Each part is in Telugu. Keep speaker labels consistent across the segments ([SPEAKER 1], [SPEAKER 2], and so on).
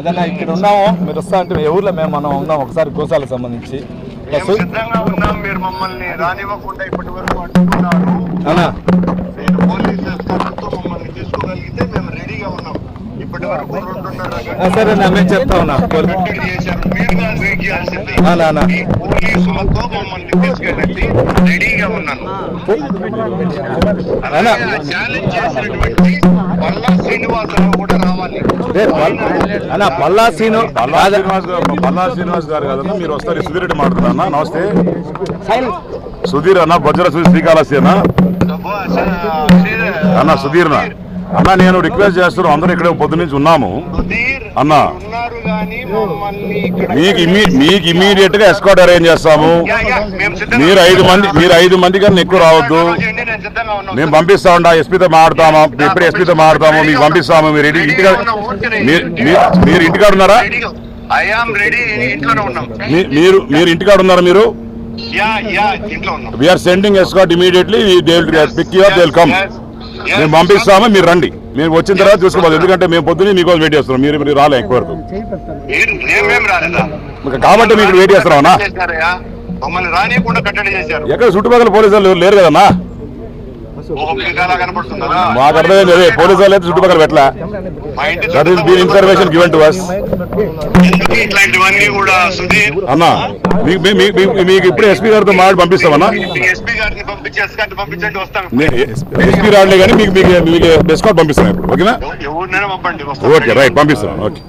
[SPEAKER 1] అదన్నా ఇక్కడ ఉన్నాము మీరు వస్తా అంటే ఏ ఊర్లో మేము మనం ఉన్నాం ఒకసారి గోశాలకు సంబంధించి.
[SPEAKER 2] సిద్ధంగా ఉన్నాం మీరు మమ్మల్ని రానివ్వకుండా ఇప్పటి వరకు మీరు పోలీస్ మమ్మల్ని తీసుకోగలిగితే మేము రెడీగా ఉన్నాం. ఇప్పటి వరకు రెండున్నర
[SPEAKER 1] ఆ, సరే మేము చెప్తా ఉన్నాం.
[SPEAKER 2] చేశారు. మీరు వెయిట్ చేయాల్సింది పోలీసులతో మమ్మల్ని తీసుకెళ్ళండి. రెడీగా ఉన్నాను. ఛాలెంజ్ చేసినటువంటి పల్లా శ్రీనివాసరావు కూడా రావాలి.
[SPEAKER 1] రే, పల్- అన్నా పల్లా సీను
[SPEAKER 3] పల్లా శ్రీనివాస్ గారు పల్లా శ్రీనివాస్ గారు కదన్నా మీరు వస్తారు సుధీర్ రెడ్డి మాట్లాడుతున్నా నమస్తే. సుధీర్ అన్న సుధీర్ శ్రీకాళహస్తి అన్న. అన్న సుధీర్. నా అన్న నేను రిక్వెస్ట్ చేస్తున్నాను అందరూ ఇక్కడ పొద్దు నుంచి ఉన్నాము. అన్న. మీకు మీకు ఇమీడియట్గా ఎస్కాట్ అరేంజ్ చేస్తాము. మీరు ఐదు మంది మీరు ఐదు మంది కన్నా ఎక్కువ రావద్దు. మేము పంపిస్తామండి ఎస్పీతో మాట్లాడతాము. ఎప్పుడు ఎస్పీతో మాట్లాడతాము మీకు పంపిస్తాము. మీరు ఇంటి- ఇంటికాడ మీరు ఇంటికాడ ఉన్నారా? మీరు మీరు ఇంటికాడ ఉన్నారా మీరు? We are sending escort immediately they pick you
[SPEAKER 2] they come.
[SPEAKER 3] మేము పంపిస్తాము మీరు రండి. మేము వచ్చిన తర్వాత చూసుకోవాలి. ఎందుకంటే మేము పొద్దున్నే మీకోసం వెయిట్ చేస్తున్నాం. మీరు మీరు రాలే ఎక్కువ వరకు. కాబట్టి మీకు వెయిట్ చేస్తున్నామన్నా
[SPEAKER 2] చేశారయ్యా? మమ్మల్ని రానియకుండా కట్టడి చేశారు.
[SPEAKER 3] ఎక్కడ చుట్టుపక్కల పోలీసు వాళ్ళు లేరు కదన్నా?
[SPEAKER 2] మీకు
[SPEAKER 3] అర్థమైంది. అదే పోలీసు వాళ్ళు అయితే చుట్టుపక్కల పెట్టలా that is been
[SPEAKER 2] information given to us
[SPEAKER 3] అన్నా మీకు ఇప్పుడు ఎస్పీ గారితో మాట్లాడి పంపిస్తామన్నా
[SPEAKER 2] ఎస్పీ
[SPEAKER 3] రాలే కానీ మీకు మీకు మీకు ఎస్కాట్ పంపిస్తాను ఇప్పుడు ఓకేనా. ఓకే రైట్ పంపిస్తాను ఓకే.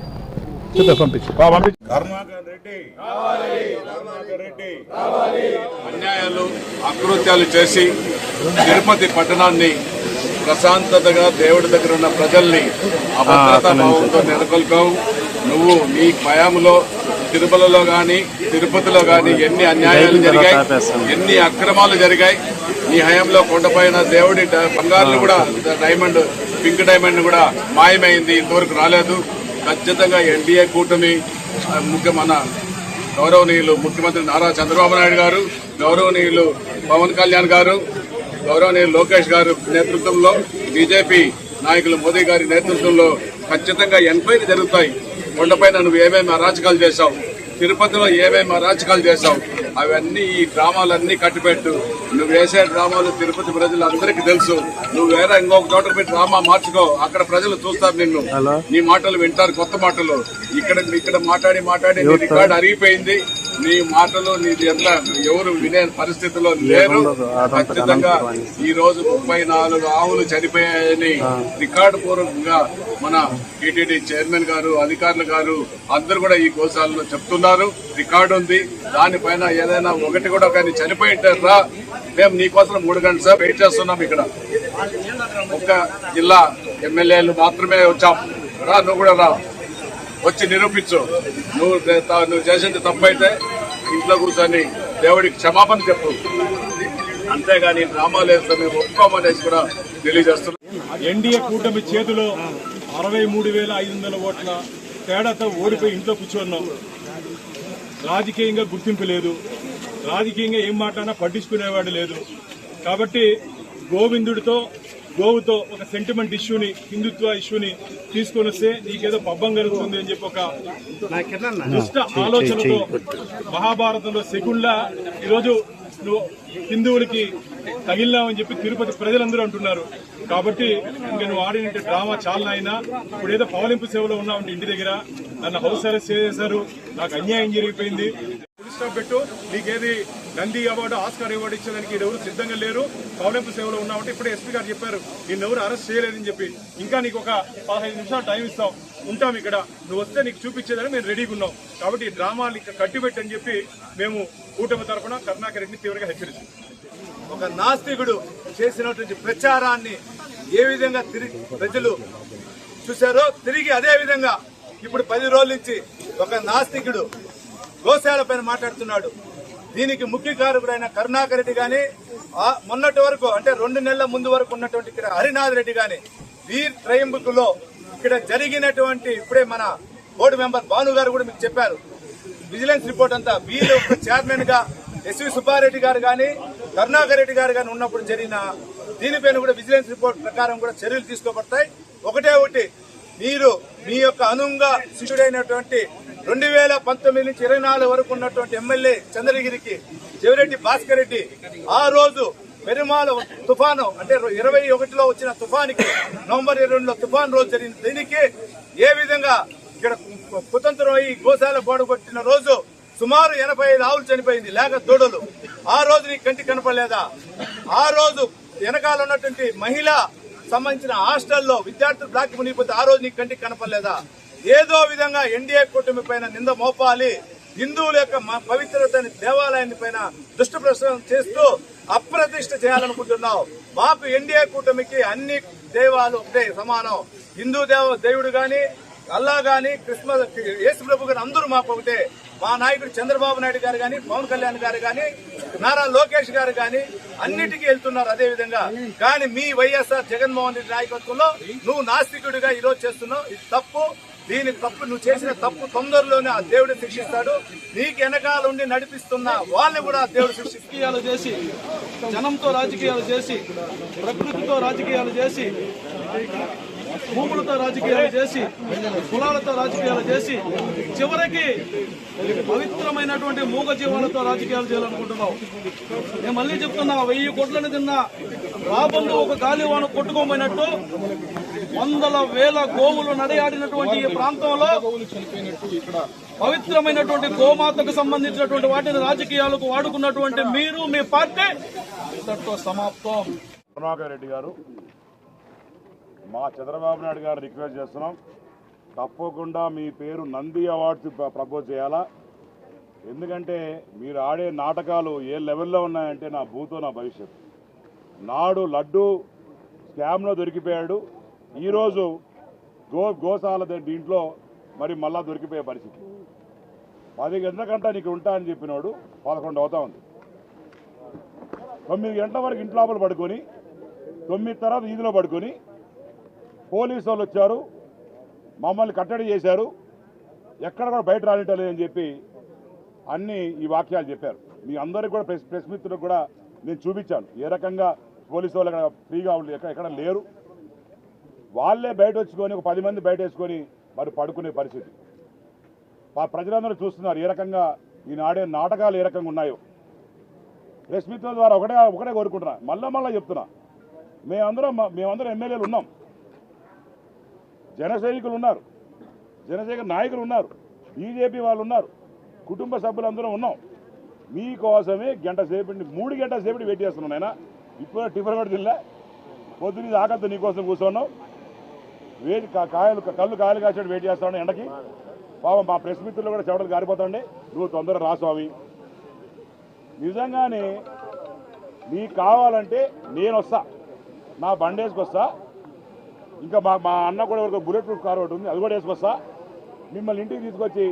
[SPEAKER 1] చూద్దాం, పంపించు.
[SPEAKER 4] రెడ్డి. అన్యాయాలు అకృత్యాలు చేసి తిరుపతి పట్టణాన్ని ప్రశాంతతగా దేవుడి దగ్గర ఉన్న ప్రజల్ని అభద్రతా భావంతో నెలకొల్పావు. నువ్వు నీ భయంలో తిరుమలలో గాని తిరుపతిలో గాని ఎన్ని అన్యాయాలు జరిగాయి ఎన్ని అక్రమాలు జరిగాయి నీ హయాంలో కొండపైన దేవుడి బంగారులు కూడా డైమండ్ పింక్ డైమండ్ కూడా మాయమైంది. ఇంతవరకు రాలేదు. ఖచ్చితంగా ఎన్డీఏ కూటమి ముఖ్య మన గౌరవనీయులు ముఖ్యమంత్రి నారా చంద్రబాబు నాయుడు గారు గౌరవనీయులు పవన్ కళ్యాణ్ గారు గౌరవనీయులు లోకేష్ గారు నేతృత్వంలో బీజేపీ నాయకులు మోదీ గారి నేతృత్వంలో ఖచ్చితంగా ఎన్క్వైరీ జరుగుతాయి. కొండపైన నువ్వు ఏమేమి అరాచకాలు చేశావు? తిరుపతిలో ఏమేమి అరాచకాలు చేశావు? అవన్నీ ఈ డ్రామాలన్నీ కట్టిపెట్టు. నువ్వు వేసే డ్రామాలు తిరుపతి ప్రజలు అందరికీ తెలుసు. నువ్వు వేరే ఇంకొక చోట పోయి డ్రామా మార్చుకో. అక్కడ ప్రజలు చూస్తారు నిన్ను. నీ మాటలు వింటారు కొత్త మాటలు. ఇక్కడ ఇక్కడ మాట్లాడి మాట్లాడి నీ రికార్డు అరిగిపోయింది. నీ మాటలు నీది ఎంత ఎవరు వినే పరిస్థితిలో లేరు. ఖచ్చితంగా ఈ రోజు ముప్పై నాలుగు ఆవులు చనిపోయాయని రికార్డు పూర్వకంగా మన టీటీడీ చైర్మన్ గారు అధికారులు గారు అందరూ కూడా ఈ గోశాలలో చెప్తున్నారు. రికార్డు ఉంది. దానిపైన ఏదైనా ఒకటి కూడా కానీ చనిపోయి ఉంటారా? మేము నీకోసం మూడు గంటల సేపు వెయిట్ చేస్తున్నాం ఇక్కడ. ఒక్క జిల్లా ఎమ్మెల్యేలు మాత్రమే వచ్చాం. రా నువ్వు కూడా రా. వచ్చి నిరూపించు. నువ్వు తా- నువ్వు చేసింది తప్పైతే ఇంట్లో కూర్చొని దేవుడికి క్షమాపణ చెప్పు. అంతేగాని డ్రామాలు మేము ఒప్పుకోమనేసి కూడా తెలియజేస్తున్నాం.
[SPEAKER 5] ఎన్డీఏ కూటమి చేతిలో అరవై మూడు వేల ఐదు వందల ఓట్ల తేడాతో ఓడిపోయి ఇంట్లో కూర్చున్నాం. రాజకీయంగా గుర్తింపు లేదు. రాజకీయంగా ఏం మాట్లాడినా పట్టించుకునేవాడు లేదు. కాబట్టి గోవిందుడితో గోవుతో ఒక సెంటిమెంట్ ఇష్యూని హిందుత్వ ఇష్యూని తీసుకొని వస్తే నీకేదో పబ్బం కలుగుతుంది అని చెప్పి ఒక దుష్ట ఆలోచనతో మహాభారతంలో శకుల్లా ఈరోజు నువ్వు హిందువులకి తగిలినావని చెప్పి తిరుపతి ప్రజలందరూ అంటున్నారు. కాబట్టి ఇంకా నువ్వు ఆడిన డ్రామా చాలా అయినా ఇప్పుడు ఏదో పవలింపు సేవలో ఉన్నావు ఇంటి దగ్గర. నన్ను హౌస్ అరెస్ట్ చేశారు. నాకు అన్యాయం జరిగిపోయింది. ఫుల్ పెట్టు నీకేది నంది అవార్డు ఆస్కార్ అవార్డు ఇచ్చేదానికి ఎవరు సిద్ధంగా లేరు. పవలింపు సేవలో ఉన్నామంటే ఇప్పుడు ఎస్పీ గారు చెప్పారు నిన్ను ఎవరు అరెస్ట్ చేయలేదని చెప్పి. ఇంకా నీకు ఒక పదహైదు నిమిషాలు టైం ఇస్తాం. ఉంటాం ఇక్కడ. నువ్వు వస్తే నీకు చూపించేదని మేము రెడీగా ఉన్నాం. కాబట్టి ఈ డ్రామాలు ఇక్కడ కట్టిపెట్టని చెప్పి మేము కూటమి తరఫున కర్ణాకర్ రెడ్డిని తీవ్రంగా హెచ్చరిస్తాం.
[SPEAKER 6] ఒక నాస్తికుడు చేసినటువంటి ప్రచారాన్ని ఏ విధంగా తిరిగి ప్రజలు చూశారో తిరిగి అదే విధంగా ఇప్పుడు పది రోజుల నుంచి ఒక నాస్తికుడు గోశాల పైన మాట్లాడుతున్నాడు. దీనికి ముఖ్య కారకుడైన కరుణాకర్ రెడ్డి గాని మొన్నటి వరకు అంటే రెండు నెలల ముందు వరకు ఉన్నటువంటి ఇక్కడ హరినాథ్ రెడ్డి గాని వీర్ ట్రయంబుకులో ఇక్కడ జరిగినటువంటి ఇప్పుడే మన బోర్డు మెంబర్ భాను గారు కూడా మీకు చెప్పారు. విజిలెన్స్ రిపోర్ట్ అంతా వీళ్ళు చైర్మన్గా ఎస్వి సుబ్బారెడ్డి గారు కానీ కరుణాకర్ రెడ్డి గారు కానీ ఉన్నప్పుడు జరిగిన దీనిపైన కూడా విజిలెన్స్ రిపోర్ట్ ప్రకారం కూడా చర్యలు తీసుకోబడతాయి. ఒకటే ఒకటి మీరు మీ యొక్క అనుంగా శిష్యుడైనటువంటి రెండు వేల పంతొమ్మిది నుంచి ఇరవై నాలుగు వరకు ఉన్నటువంటి ఎమ్మెల్యే చంద్రగిరికి చెవిరెడ్డి భాస్కర్ రెడ్డి ఆ రోజు పెరుమాల తుఫాను అంటే ఇరవై ఒకటిలో వచ్చిన తుఫానికి నవంబర్ ఇరవై రెండులో తుఫాన్ రోజు జరిగింది. దీనికి ఏ విధంగా ఇక్కడ కుతంత్రం అయి గోశాల గోడగొట్టిన రోజు సుమారు ఎనభై ఐదు ఆవులు చనిపోయింది లేక దూడలు. ఆ రోజు నీ కంటి కనపడలేదా? ఆ రోజు వెనకాల ఉన్నటువంటి మహిళ సంబంధించిన హాస్టల్లో విద్యార్థులు బ్లాక్ మునిగిపోతే ఆ రోజు నీ కంటికి కనపడలేదా? ఏదో విధంగా ఎన్డీఏ కూటమి పైన నింద మోపాలి. హిందువుల యొక్క మా పవిత్రతని దేవాలయాన్ని పైన దుష్ట ప్రసారం చేస్తూ అప్రతిష్ట చేయాలనుకుంటున్నావు. మాకు ఎన్డీఏ కూటమికి అన్ని దేవాలు ఒకటే సమానం. హిందూ దేవ దేవుడు గాని అల్లా గాని క్రిస్మస్ యేసు ప్రభు గారు అందరూ మాకు ఒకటే. మా నాయకుడు చంద్రబాబు నాయుడు గారు గాని పవన్ కళ్యాణ్ గారు గాని నారా లోకేష్ గారు గాని అన్నిటికీ వెళ్తున్నారు అదే విధంగా. కానీ మీ వైఎస్ఆర్ జగన్మోహన్ రెడ్డి నాయకత్వంలో నువ్వు నాస్తికుడిగా ఈరోజు చేస్తున్నావు. ఇది తప్పు. దీని తప్పు నువ్వు చేసిన తప్పు తొందరలోనే ఆ దేవుడు శిక్షిస్తాడు. నీకు వెనకాల ఉండి నడిపిస్తున్న వాళ్ళని కూడా ఆ దేవుడు శిక్షిస్తాడు.
[SPEAKER 7] రాజకీయాలు చేసి జనంతో రాజకీయాలు చేసి ప్రకృతితో రాజకీయాలు చేసి భూములతో రాజకీయాలు చేసి కులాలతో రాజకీయాలు చేసి చివరికి పవిత్రమైనటువంటి మూగ జీవాలతో రాజకీయాలు చేయాలనుకుంటున్నావు. నేను మళ్ళీ చెప్తున్నా వెయ్యి కోట్లను తిన్నా రాబందు ఒక గాలివాన కొట్టుకోపోయినట్టు వందల వేల గోవులు నడయాడినటువంటి ఈ ప్రాంతంలో పవిత్రమైనటువంటి గోమాతకు సంబంధించినటువంటి వాటిని రాజకీయాలకు వాడుకున్నటువంటి మీరు మీ పార్టీ. ఇంతటితో సమాప్తం.
[SPEAKER 3] కరుణాకర్ రెడ్డి గారు మా చంద్రబాబు నాయుడు గారు రిక్వెస్ట్ చేస్తున్నాం. తప్పకుండా మీ పేరు నంది అవార్డ్స్ ప్రపోజ్ చేయాలా? ఎందుకంటే మీరు ఆడే నాటకాలు ఏ లెవెల్లో ఉన్నాయంటే నా భూతో నా భవిష్యత్ నాడు లడ్డు స్కామ్లో దొరికిపోయాడు. ఈరోజు గో గోశాల దీంట్లో మరి మళ్ళా దొరికిపోయే పరిస్థితి. పది గంటల నీకు ఉంటా అని చెప్పినాడు పదకొండు అవుతా ఉంది. తొమ్మిది గంటల వరకు ఇంటి లోపల పడుకొని తొమ్మిది తర్వాత వీధిలో పడుకొని పోలీసు వాళ్ళు వచ్చారు మమ్మల్ని కట్టడి చేశారు ఎక్కడ కూడా బయట రానిటలేదు అని చెప్పి అన్ని ఈ వాక్యాలు చెప్పారు. మీ అందరికి కూడా ప్రెస్ ప్రెస్ మిత్రులకు కూడా నేను చూపించాను. ఏ రకంగా పోలీసు వాళ్ళు ఫ్రీగా ఉండి ఎక్కడ ఎక్కడ లేరు. వాళ్ళే బయట వచ్చుకొని ఒక పది మంది బయట వేసుకొని మరి పడుకునే పరిస్థితి. ఆ ప్రజలందరూ చూస్తున్నారు ఏ రకంగా ఈనాడే నాటకాలు ఏ రకంగా ఉన్నాయో. ప్రెస్ మిత్రుల ద్వారా ఒకటే ఒకటే కోరుకుంటున్నా. మళ్ళా మళ్ళీ చెప్తున్నా. మేమందరం మేమందరం ఎమ్మెల్యేలు ఉన్నాం. జనసైనికులు ఉన్నారు. జనసేన నాయకులు ఉన్నారు. బీజేపీ వాళ్ళు ఉన్నారు. కుటుంబ సభ్యులందరం ఉన్నాం. మీకోసమే గంట సేపటి మూడు గంటల సేపటి వెయిట్ చేస్తున్నాం నాయన. ఇప్పుడు టిఫిన్ కూడా తినలే. పొద్దున్న ఆకలితో నీకోసం కూర్చున్నాం. వేడి కాయలు కళ్ళు కాయలు కాసేట్టు వెయిట్ చేస్తాను ఎండకి. పాపం మా ప్రెస్ మిత్రులు కూడా చెవటలు గారిపోతాండి నువ్వు తొందర రా స్వామి. నిజంగానే నీకు కావాలంటే నేను వస్తా. నా బండి వేసుకొస్తా ఇంకా మా మా అన్న కూడా ఒక బుల్లెట్ ప్రూఫ్ కార్ ఒకటి ఉంది అది కూడా వేసుకొస్తా. మిమ్మల్ని ఇంటికి తీసుకొచ్చి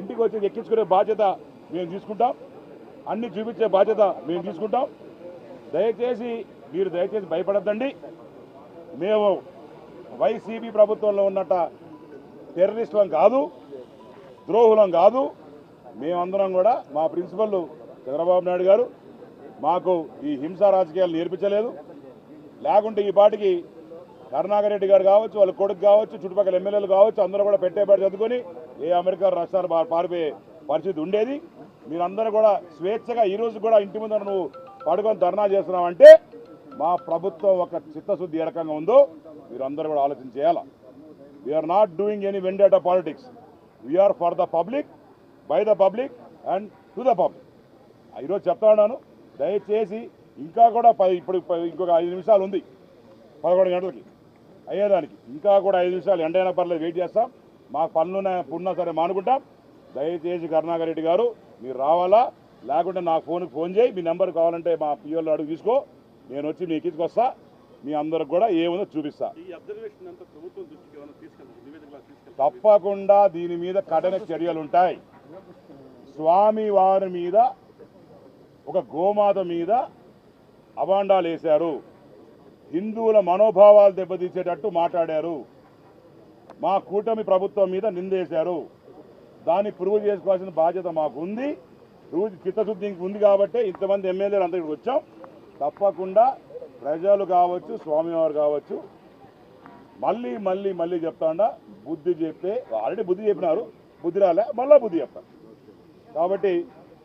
[SPEAKER 3] ఇంటికి వచ్చి ఎక్కించుకునే బాధ్యత మేము తీసుకుంటాం. అన్ని చూపించే బాధ్యత మేము తీసుకుంటాం. దయచేసి మీరు దయచేసి భయపడద్దండి. మేము వైసీపీ ప్రభుత్వంలో ఉన్నట్ట టెర్రరిస్టులం కాదు ద్రోహులం కాదు. మేమందరం కూడా మా ప్రిన్సిపల్ చంద్రబాబు నాయుడు గారు మాకు ఈ హింసా రాజకీయాలు నేర్పించలేదు. లేకుంటే ఈ పాటికి కరుణాకర్ రెడ్డి గారు కావచ్చు వాళ్ళ కొడుకు కావచ్చు చుట్టుపక్కల ఎమ్మెల్యేలు కావచ్చు అందరూ కూడా పెట్టేపాటు చదువుకొని ఏ అమెరికా రాష్ట్రాలు పారిపోయే పరిస్థితి ఉండేది. మీరందరూ కూడా స్వేచ్ఛగా ఈరోజు కూడా ఇంటి ముందర నువ్వు పడుకొని ధర్నా చేస్తున్నావంటే మా ప్రభుత్వం ఒక చిత్తశుద్ధి ఏ రకంగా ఉందో మీరందరూ కూడా ఆలోచన చేయాలా? We are not doing any vendetta politics we are for the public by the public and to the public ఈరోజు చెప్తా ఉన్నాను. దయచేసి ఇంకా కూడా పది ఇప్పుడు ఇంకొక ఐదు నిమిషాలు ఉంది. పదకొండు గంటలకి అయ్యేదానికి. ఇంకా కూడా ఐదు నిమిషాలు ఎండైనా పర్లేదు వెయిట్ చేస్తాం. మాకు పనులున్నా పున్నా సరే మానుకుంటాం. దయచేసి కరుణాకర్ రెడ్డి గారు మీరు రావాలా? లేకుంటే నా ఫోన్కి ఫోన్ చేయి. మీ నెంబర్ కావాలంటే మా పిఎల్ అడుగు తీసుకో. నేను వచ్చి మీ ఎక్కించుకు వస్తా మీ అందరికి కూడా ఏముందో చూపిస్తా. తప్పకుండా దీని మీద కఠిన చర్యలు ఉంటాయి. స్వామి వారి మీద ఒక గోమాత మీద అవాండాలు వేశారు. హిందువుల మనోభావాలు దెబ్బతీసేటట్టు మాట్లాడారు. మా కూటమి ప్రభుత్వం మీద నిందేశారు దాన్ని ప్రూవ్ చేసుకోవాల్సిన బాధ్యత మాకు ఉంది ప్రూవ్ చిత్తశుద్ధి ఉంది కాబట్టి ఇంతమంది ఎమ్మెల్యేలు ఇక్కడికి వచ్చాం. తప్పకుండా ప్రజలు కావచ్చు స్వామివారు కావచ్చు మళ్ళీ మళ్ళీ మళ్ళీ చెప్తాండా బుద్ధి చెప్పే ఆల్రెడీ బుద్ధి చెప్పినారు బుద్ధి రాలే మళ్ళీ బుద్ధి చెప్తాను కాబట్టి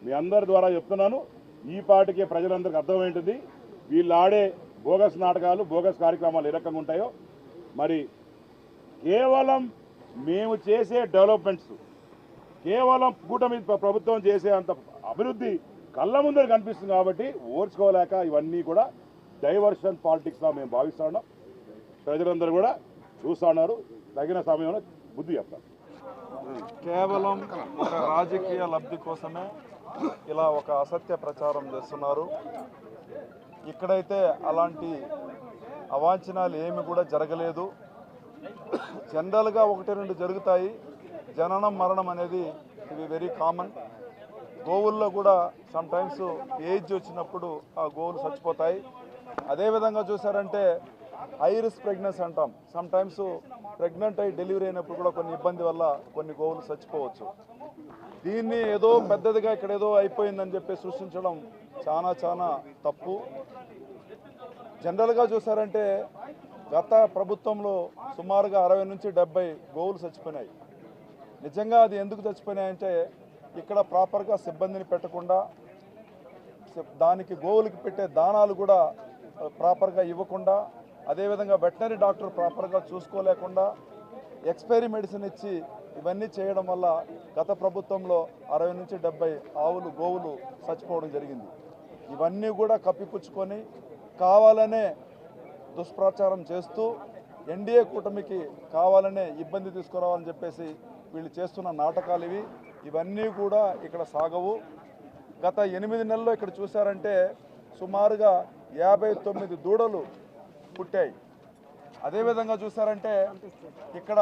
[SPEAKER 3] మీ అందరి ద్వారా చెప్తున్నాను ఈ పాటికే ప్రజలందరికీ అర్థమైంటుంది వీళ్ళు ఆడే బోగస్ నాటకాలు బోగస్ కార్యక్రమాలు ఏ రకంగా ఉంటాయో. మరి కేవలం మేము చేసే డెవలప్మెంట్స్ కేవలం కూటమి ప్రభుత్వం చేసే అంత అభివృద్ధి కళ్ళ ముందర కనిపిస్తుంది కాబట్టి ఓర్చుకోలేక ఇవన్నీ కూడా డైవర్షన్ పాలిటిక్స్గా మేము భావిస్తా ఉన్నాం. ప్రజలందరూ కూడా చూస్తా ఉన్నారు. తగిన సమయంలో బుద్ధి చెప్తారు
[SPEAKER 1] కేవలం ఒక రాజకీయ లబ్ధి కోసమే ఇలా ఒక అసత్య ప్రచారం చేస్తున్నారు. ఇక్కడైతే అలాంటి అవాంఛనాలు ఏమి కూడా జరగలేదు. జనరల్గా ఒకటి రెండు జరుగుతాయి. జననం మరణం అనేది ఇవి వెరీ కామన్. గోవుల్లో కూడా సమ్ టైమ్స్ ఏజ్ వచ్చినప్పుడు ఆ గోవులు చచ్చిపోతాయి. అదేవిధంగా చూసారంటే ఐరిస్ ప్రెగ్నెన్సీ అంటాం. సమ్ టైమ్స్ ప్రెగ్నెంట్ అయి డెలివరీ అయినప్పుడు కూడా కొన్ని ఇబ్బంది వల్ల కొన్ని గోవులు చచ్చిపోవచ్చు. దీన్ని ఏదో పెద్దదిగా ఇక్కడ ఏదో అయిపోయిందని చెప్పి సృష్టించడం చాలా చాలా తప్పు. జనరల్గా చూసారంటే గత ప్రభుత్వంలో సుమారుగా అరవై నుంచి డెబ్బై గోవులు చచ్చిపోయినాయి. నిజంగా అది ఎందుకు చచ్చిపోయినాయంటే ఇక్కడ ప్రాపర్గా సిబ్బందిని పెట్టకుండా దానికి గోవులకి పెట్టే దానాలు కూడా ప్రాపర్గా ఇవ్వకుండా అదేవిధంగా వెటనరీ డాక్టర్ ప్రాపర్గా చూసుకోలేకుండా ఎక్స్పైరీ మెడిసిన్ ఇచ్చి ఇవన్నీ చేయడం వల్ల గత ప్రభుత్వంలో అరవై నుంచి డెబ్బై ఆవులు గోవులు చచ్చిపోవడం జరిగింది. ఇవన్నీ కూడా కప్పిపుచ్చుకొని కావాలనే దుష్ప్రచారం చేస్తూ ఎన్డీఏ కూటమికి కావాలనే ఇబ్బంది తీసుకురావాలని చెప్పేసి వీళ్ళు చేస్తున్న నాటకాలు ఇవి. ఇవన్నీ కూడా ఇక్కడ సాగవు. గత ఎనిమిది నెలల్లో ఇక్కడ చూసారంటే సుమారుగా యాభై తొమ్మిది దూడలు పుట్టాయి. అదేవిధంగా చూసారంటే ఇక్కడ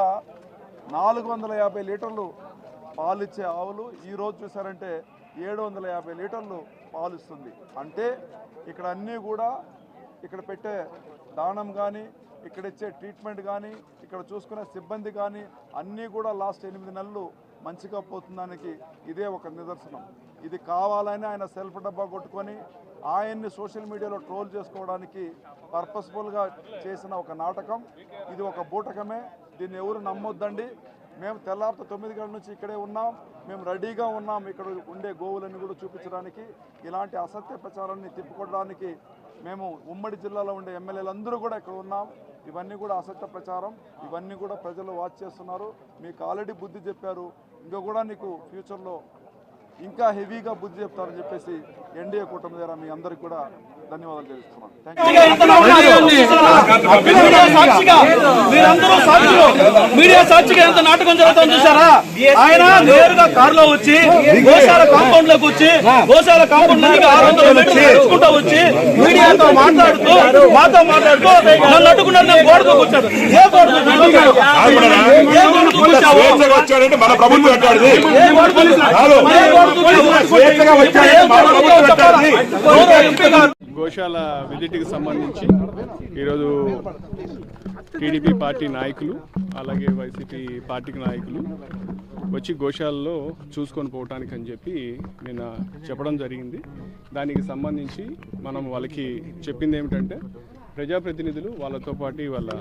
[SPEAKER 1] నాలుగు వందల యాభై లీటర్లు పాలిచ్చే ఆవులు ఈరోజు చూసారంటే ఏడు వందల యాభై లీటర్లు పాలిస్తుంది. అంటే ఇక్కడ అన్నీ కూడా ఇక్కడ పెట్టే దానం కానీ ఇక్కడ ఇచ్చే ట్రీట్మెంట్ కానీ ఇక్కడ చూసుకునే సిబ్బంది కానీ అన్నీ కూడా లాస్ట్ ఎనిమిది నెలలు మంచిగా పోతుందానికి ఇదే ఒక నిదర్శనం. ఇది కావాలని ఆయన సెల్ఫ్ డబ్బా కొట్టుకొని ఆయన్ని సోషల్ మీడియాలో ట్రోల్ చేసుకోవడానికి పర్పస్ఫుల్గా చేసిన ఒక నాటకం. ఇది ఒక బూటకమే. దీన్ని ఎవరు నమ్మొద్దండి. మేము తెల్లారితో తొమ్మిది గంటల నుంచి ఇక్కడే ఉన్నాం. మేము రెడీగా ఉన్నాం. ఇక్కడ ఉండే గోవులన్నీ కూడా చూపించడానికి. ఇలాంటి అసత్య ప్రచారాన్ని తిప్పుకోవడానికి మేము ఉమ్మడి జిల్లాలో ఉండే ఎమ్మెల్యేలందరూ కూడా ఇక్కడ ఉన్నాం. ఇవన్నీ కూడా అసత్య ప్రచారం. ఇవన్నీ కూడా ప్రజలు వాచ్ చేస్తున్నారు. మీకు ఆల్రెడీ బుద్ధి చెప్పారు. ఇంకా కూడా నీకు ఫ్యూచర్లో ఇంకా హెవీగా బుద్ధి చెప్తారని చెప్పేసి ఎన్డీఏ కూటమి ద్వారా మీ అందరికి కూడా ధన్యవాదాలు తెలుస్తున్నాను.
[SPEAKER 7] మీడియా సాక్షిగా మీరందరూ సాక్షులు. మీడియా సాక్షిగా ఎంత నాటకం జరుగుతుందో చూసారా ఆయన నేరుగా కారులో వచ్చి గోశాల కాంపౌండ్లోకి వచ్చి గోశాల కాంపౌండ్ నుంచి ఆరు వందల మీటర్లు వచ్చి మీడియాతో మాట్లాడుతూ మాతో మాట్లాడుతూ నన్ను అడ్డుకున్నారు నేను గోడకు కూర్చాడు ఏ గోడకు కూర్చావు?
[SPEAKER 3] మన ప్రభుత్వం? స్వేచ్ఛగా మన ప్రభుత్వం
[SPEAKER 8] గోశాల విజిట్కి సంబంధించి ఈరోజు టీడీపీ పార్టీ నాయకులు అలాగే వైసీపీ పార్టీకి నాయకులు వచ్చి గోశాలలో చూసుకొని పోవటానికి అని చెప్పి నిన్న చెప్పడం జరిగింది. దానికి సంబంధించి మనం వాళ్ళకి చెప్పింది ఏమిటంటే ప్రజాప్రతినిధులు వాళ్ళతో పాటు వాళ్ళ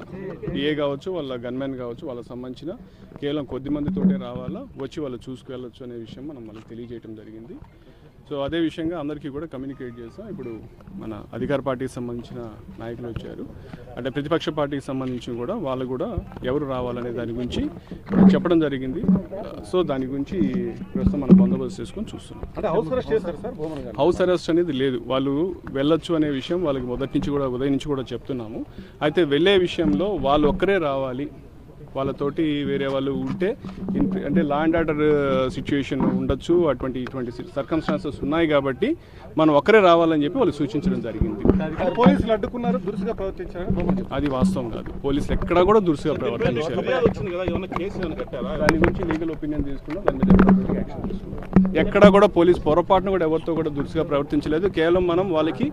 [SPEAKER 8] డిఏ కావచ్చు వాళ్ళ గన్మెన్ కావచ్చు వాళ్ళకి సంబంధించిన కేవలం కొద్ది మందితోటే రావాలా వచ్చి వాళ్ళు చూసుకెళ్ళొచ్చు అనే విషయం మనం వాళ్ళకి తెలియజేయడం జరిగింది. సో అదే విషయంగా అందరికీ కూడా కమ్యూనికేట్ చేస్తాం ఇప్పుడు మన అధికార పార్టీకి సంబంధించిన నాయకులు వచ్చారు. అంటే ప్రతిపక్ష పార్టీకి సంబంధించి కూడా వాళ్ళు కూడా ఎవరు రావాలనే దాని గురించి చెప్పడం జరిగింది. సో దాని గురించి ప్రస్తుతం మనం బందోబస్తు చేసుకొని చూస్తున్నాం. హౌస్ అరెస్ట్ అనేది లేదు. వాళ్ళు వెళ్ళొచ్చు అనే విషయం వాళ్ళకి మొదటి నుంచి కూడా ఉదయం నుంచి కూడా చెప్తున్నాము. అయితే వెళ్ళే విషయంలో వాళ్ళు ఒక్కరే రావాలి వాళ్ళతోటి వేరే వాళ్ళు ఉంటే అంటే లా అండ్ ఆర్డర్ సిచ్యుయేషన్ ఉండొచ్చు అటువంటి ఇటువంటి సర్కమ్స్టాన్సెస్ ఉన్నాయి కాబట్టి మనం ఒక్కరే రావాలని చెప్పి వాళ్ళు సూచించడం జరిగింది.
[SPEAKER 5] పోలీసులు అడ్డుకున్నారు దురుసుగా ప్రవర్తించారు
[SPEAKER 8] అది వాస్తవం కాదు. పోలీసులు ఎక్కడా కూడా దురుసుగా ప్రవర్తించారు దాని గురించి లీగల్ ఒపీనియన్ తీసుకున్నాం దాని మీద ఎప్పటికీ యాక్షన్ తీసుకున్నాం. ఎక్కడ కూడా పోలీస్ పొరపాటును కూడా ఎవరితో కూడా దురుసుగా ప్రవర్తించలేదు. కేవలం మనం వాళ్ళకి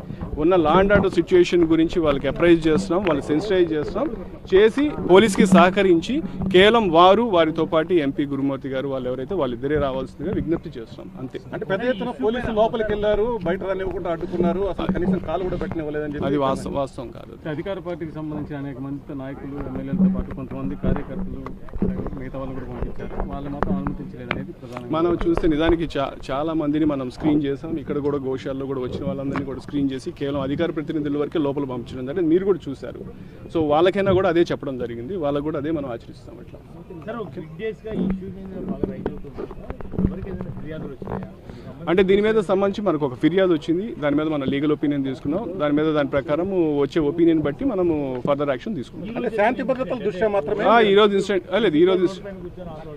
[SPEAKER 8] ఉన్న లా అండ్ ఆర్డర్ సిచ్యువేషన్ గురించి వాళ్ళకి అప్రైజ్ చేస్తున్నాం వాళ్ళకి సెన్సిటైజ్ చేస్తున్నాం చేసి పోలీస్కి సహకరించి కేవలం వారు వారితో పాటు ఎంపీ గురుమూర్తి గారు వాళ్ళు ఎవరైతే వాళ్ళిద్దరే రావాల్సిందిగా విజ్ఞప్తి చేస్తున్నాం. అంతే.
[SPEAKER 9] అంటే పెద్ద ఎత్తున పోలీసులు లోపలికి వెళ్ళారు బయట రానివ్వకుండా అడ్డుకున్నారు అసలు కనీసం కాలు కూడా పెట్టనివ్వలేదని చెప్పి
[SPEAKER 8] అది వాస్తవం వాస్తవం కాదు
[SPEAKER 10] అధికార పార్టీకి సంబంధించిన అనేక మంది నాయకులు ఎమ్మెల్యేలతో పాటు కొంతమంది కార్యకర్తలు మిగతా వాళ్ళు కూడా పంపించారు. వాళ్ళు మాత్రం అనుమతించలేదు అనేది ప్రధానంగా
[SPEAKER 8] మనం చూస్తే నిజానికి చాలా మందిని మనం స్క్రీన్ చేసాం. ఇక్కడ కూడా గోశాలలో కూడా వచ్చిన వాళ్ళందరినీ కూడా స్క్రీన్ చేసి కేవలం అధికార ప్రతినిధుల వరకే లోపల పంపించడం జరిగింది. మీరు కూడా చూశారు. సో వాళ్ళకైనా కూడా అదే చెప్పడం జరిగింది. వాళ్ళకు కూడా అదే మనం ఆచరిస్తాం అట్లా. అంటే దీని మీద సంబంధించి మనకు ఒక ఫిర్యాదు వచ్చింది. దాని మీద మనం లీగల్ ఒపీనియన్ తీసుకున్నాం. దాని మీద దాని ప్రకారం వచ్చే ఒపీనియన్ బట్టి మనము ఫర్దర్ యాక్షన్ తీసుకున్నాం.
[SPEAKER 9] శాంతి భద్రతల దృష్ట్యా మాత్రమే?
[SPEAKER 8] ఆ, ఈ రోజు ఇన్సిడెంట్ లేదు ఈ రోజు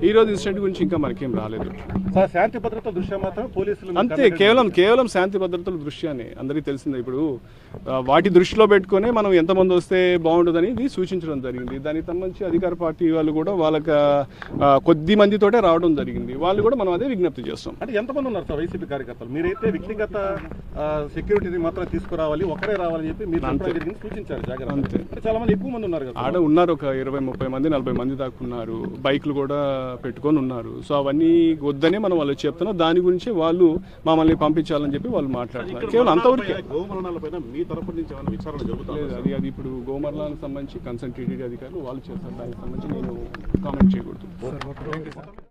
[SPEAKER 8] ఈ రోజు ఇన్సిడెంట్ గురించి ఇంకా మనకేం రాలేదు.
[SPEAKER 9] సార్ శాంతి భద్రతల దృష్ట్యా మాత్రమే పోలీసులు
[SPEAKER 8] అంతే కేవలం కేవలం శాంతి భద్రతల దృష్ట్యానే. అందరికీ తెలిసిందే ఇప్పుడు వాటి దృష్టిలో పెట్టుకొని మనం ఎంతమంది వస్తే బాగుంటుందని సూచించడం జరిగింది. దానికి సంబంధించి అధికార పార్టీ వాళ్ళు కూడా వాళ్ళకి కొద్ది మందితోటే రావడం జరిగింది. వాళ్ళు కూడా మనం అదే విజ్ఞప్తి చేస్తాం.
[SPEAKER 9] అంటే ఎంతమంది ఉన్నారు సార్ వైసీపీ కార్యకర్తలు? మీరైతే వ్యక్తిగత సెక్యూరిటీని మాత్రం తీసుకురావాలి ఒకరే రావాలని చెప్పి మీరు సూచించారు జాగ్రత్త చాలా మంది ఎక్కువ మంది ఉన్నారు కదా
[SPEAKER 8] ఆడ ఉన్నారు ఒక ఇరవై ముప్పై మంది నలభై మంది దాకా ఉన్నారు. బైక్లు కూడా పెట్టుకొని ఉన్నారు. సో అవన్నీ వద్దనే మనం వాళ్ళు చెప్తున్నాం. దాని గురించి వాళ్ళు మమ్మల్ని పంపించాలని చెప్పి వాళ్ళు మాట్లాడుతున్నారు. కేవలం అంతవరకే.
[SPEAKER 9] మీ తరపు నుంచి విచారణ జరుగుతుంది
[SPEAKER 8] అది అది ఇప్పుడు గోమర్లానికి సంబంధించి కన్సల్ట్ టీడీ అధికారులు వాళ్ళు చేస్తారు. దానికి సంబంధించి నేను కామెంట్ చేయకూడదు